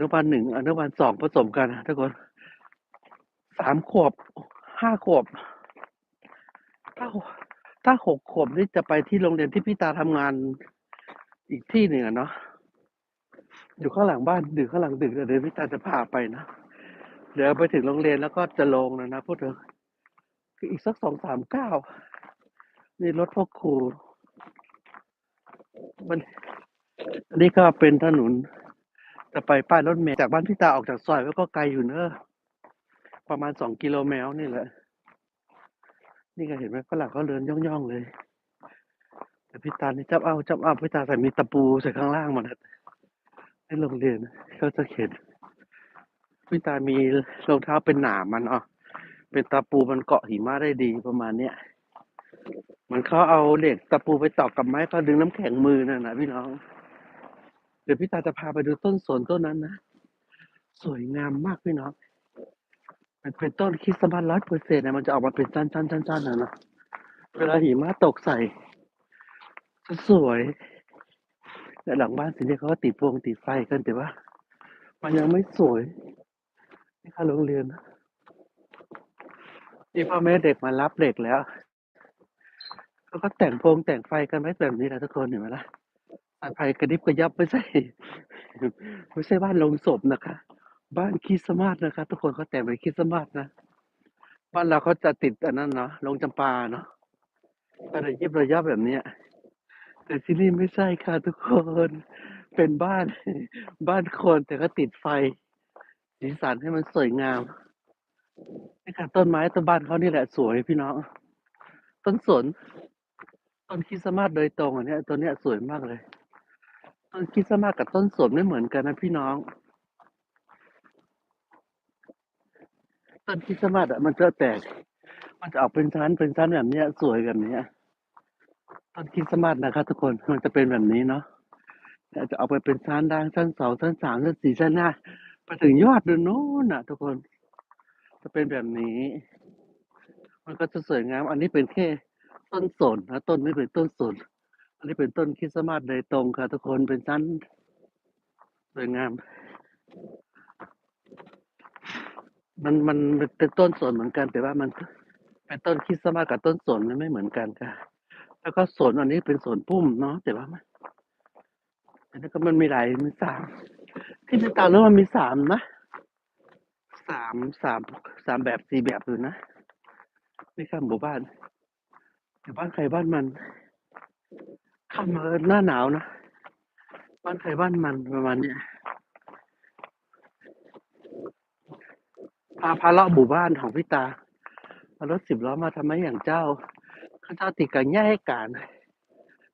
นุบาลหนึ่งอนุบาลสองผสมกันนะทุกคนสามขวบห้าขวบถ้าถ้าหกขวบนี่จะไปที่โรงเรียนที่พี่ตาทำงานอีกที่หนึ่งเนาะอยู่ข้างหลังบ้านอยู่ข้างหลังตึกเดี๋ยวพี่ตาจะพาไปนะเดี๋ยวไปถึงโรงเรียนแล้วก็จะลงนะนะพวกเธอคืออีกสักสองสามเก้านี่รถพ่อครูมันอันนี้ก็เป็นถนน จะไปป้ายรถเมล์จากบ้านพี่ตาออกจากซอยแล้วก็ไกลอยู่เนอะประมาณสองกิโลเมตรนี่แหละ นี่ก็เห็นไหมฝรั่งเขาเดินย่องๆเลย แต่พี่ตานี่จับเอาจับเอาพี่ตาใส่มีตะปูใส่ข้างล่างมานะในโรงเรียนเขาจะเข็นพี่ตามีรองเท้าเป็นหนามมันอ๋อเป็นตะปูมันเกาะหิมะได้ดีประมาณเนี้ยมันเขาเอาเหล็กตะปูไปตอกกับไม้เขาดึงน้ำแข็งมือนั่นนะพี่น้อง เดี๋ยวพี่ตาจะพาไปดูต้นสนต้นนั้นนะ สวยงามมากพี่น้องมันเป็นต้นคริสต์มาสร้อยเปอร์เซ็นต์นะมันจะออกมาเป็นชั้นชั้นชั้นชั้นนะนะเวลาหิมะตกใส่จะสวยแต่หลังบ้านสิเนี่ยเขาก็ติดพวงติดไฟกันแต่ว่า มันยังไม่สวยนี่ค่ะโรงเรียนนะนี่พ่อแม่เด็กมารับเด็กแล้วเขาก็แต่งพวงแต่งไฟกันไว้แบบนี้แหละทุกคนเห็นไหมล่ะ สายไฟกระดิบกระยับไม่ใช่ไม่ใช่บ้านลงศพนะคะ บ้านคริสต์มาสนะคะ ทุกคนเขาแต่งเป็นคริสต์มาสนะบ้านเราเขาจะติดอันนั้นเนาะลงจำปาเนาะก็ระยิบระยับแบบเนี้ยแต่ที่นี่ไม่ใช่ค่ะทุกคนเป็นบ้านบ้านคนแต่ก็ติดไฟสีสันให้มันสวยงามนี่ค่ะต้นไม้ต้นบ้านเขานี่แหละสวยพี่น้องต้นสนต้นคริสต์มาสโดยตรงอันนี้ต้นเนี้ยสวยมากเลย ต้นคริสต์มาสกับต้นสนไม่เหมือนกันนะพี่น้อง ต้นคริสต์มาสอะมันจะแตก มันจะออกเป็นชั้นเป็นชั้นแบบเนี้ย สวยแบบเนี้ย ต้นคริสต์มาสนะครับทุกคนมันจะเป็นแบบนี้เนาะจะเอาไปเป็นชั้นด่างชั้นสองชั้นสามชั้นสี่ชั้นห้าไปถึงยอดดูโน้นน่ะ ทุกคน จะเป็นแบบนี้ มันก็จะสวยงาม อันนี้เป็นแค่ต้นสนนะต้นนี้เป็นต้นสน นนี้เป็นต้นคริสต์มาสโดยตรงค่ะทุกคนเป็นชั้นสวยงาม มันมันเป็นต้นสนเหมือนกัน แต่ว่ามันเป็นต้นคริสต์มาสกับต้นสนมันไม่เหมือนกันค่ะ แล้วก็สนอันนี้เป็นสนพุ่มเนาะแต่ว่ามันอันนี้ก็มันมีหลายมีสามที่พี่ตามรู้ว่ามีสามนะสามสามสามแบบสี่แบบอยู่นะนี่ค่ะหมู่บ้านอยู่บ้านใครบ้านมัน เข้ามาหน้าหนาวนะ บ้านใครบ้านมันประมาณเนี้ยพาพาเลาะหมู่บ้านของพี่ตาเอารถสิบล้อมาทำไมอย่างเจ้า ข้าเจ้าติดกันแย่ให้การ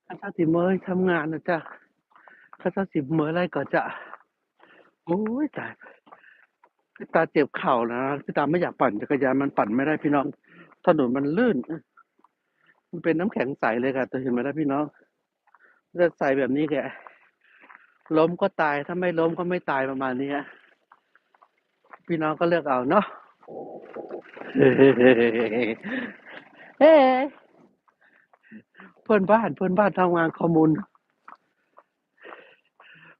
ข้าเจ้าติเมยทำงานนะจ๊ะข้าเจ้าสิเมยอะไรก็จะโอ้ยตายพี่ตาเจ็บเข่านะพี่ตาไม่อยากปั่นจักรยานมันปั่นไม่ได้พี่น้อง ถนนมันลื่น มันเป็นน้ำแข็งใสเลยค่ะแต่เห็นไหมล่ะพี่น้อง จะใส่แบบนี้แกล้มก็ตายถ้าไม่ล้มก็ไม่ตายประมาณนี้ฮะพี่น้องก็เลือกเอาเนาะเฮ้เพื่อนบ้านเพื่อนบ้านทำงานคอมมูน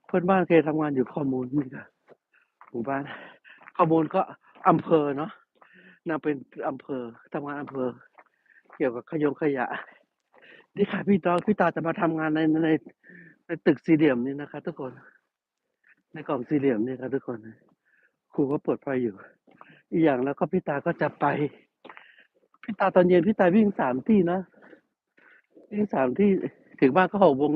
เพื่อนบ้านเคยทำงานอยู่คอมมูนนี่ค่ะหมู่บ้านคอมมูนก็อำเภอเนาะนางเป็นอำเภอทำงานอำเภอ เกี่ยวกับขยงขยะ นี่ค่ะพี่ตองพี่ตาจะมาทำงานในในในตึกสี่เหลี่ยมนี่นะคะ ทุกคน ในกล่องสี่เหลี่ยมนี่ครับทุกคนครูก็เปิดไฟอยู่ อีกอย่างแล้วก็พี่ตาก็จะไป พี่ตาตอนเย็นพี่ตาวิ่งสามที่นะวิ่งสามที่ถึงบ้านก็หกโมง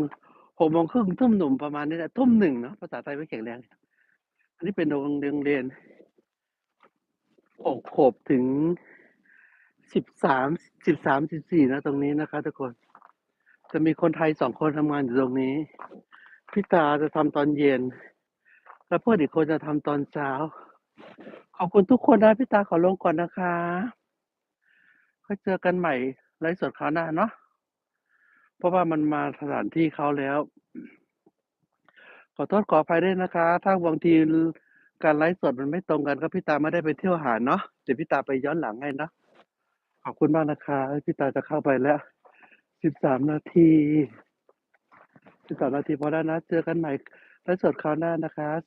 หกโมงครึ่งทุ่มหนุ่มประมาณนี้แหละทุ่มหนึ่งเนาะภาษาไทยไม่แข็งแรง อันนี้เป็นโรงเรียนเรียนหกขวบถึงสิบสามสิบสามสิบสี่นะตรงนี้นะคะ ทุกคน จะมีคนไทยสองคนทำงานอยู่ตรงนี้ พี่ตาจะทำตอนเย็น แล้วเพื่อนอีกคนจะทำตอนเช้า ขอบคุณทุกคนนะพี่ตาขอลงก่อนนะคะค่อยเจอกันใหม่ไลฟ์สดคราวหน้าเนาะเพราะว่ามันมาสถานที่เขาแล้ว ขอโทษขออภัยด้วยนะคะ ถ้าบางทีการไลฟ์สดมันไม่ตรงกันก็พี่ตาไม่ได้ไปเที่ยวหาเนาะเดี๋ยวพี่ตาไปย้อนหลังให้เนาะขอบคุณมากนะคะ พี่ตาจะเข้าไปแล้ว สิบสามนาทีสิบสามนาทีพอแล้วนะ เจอกันใหม่ไลฟ์สดคราวหน้านะคะ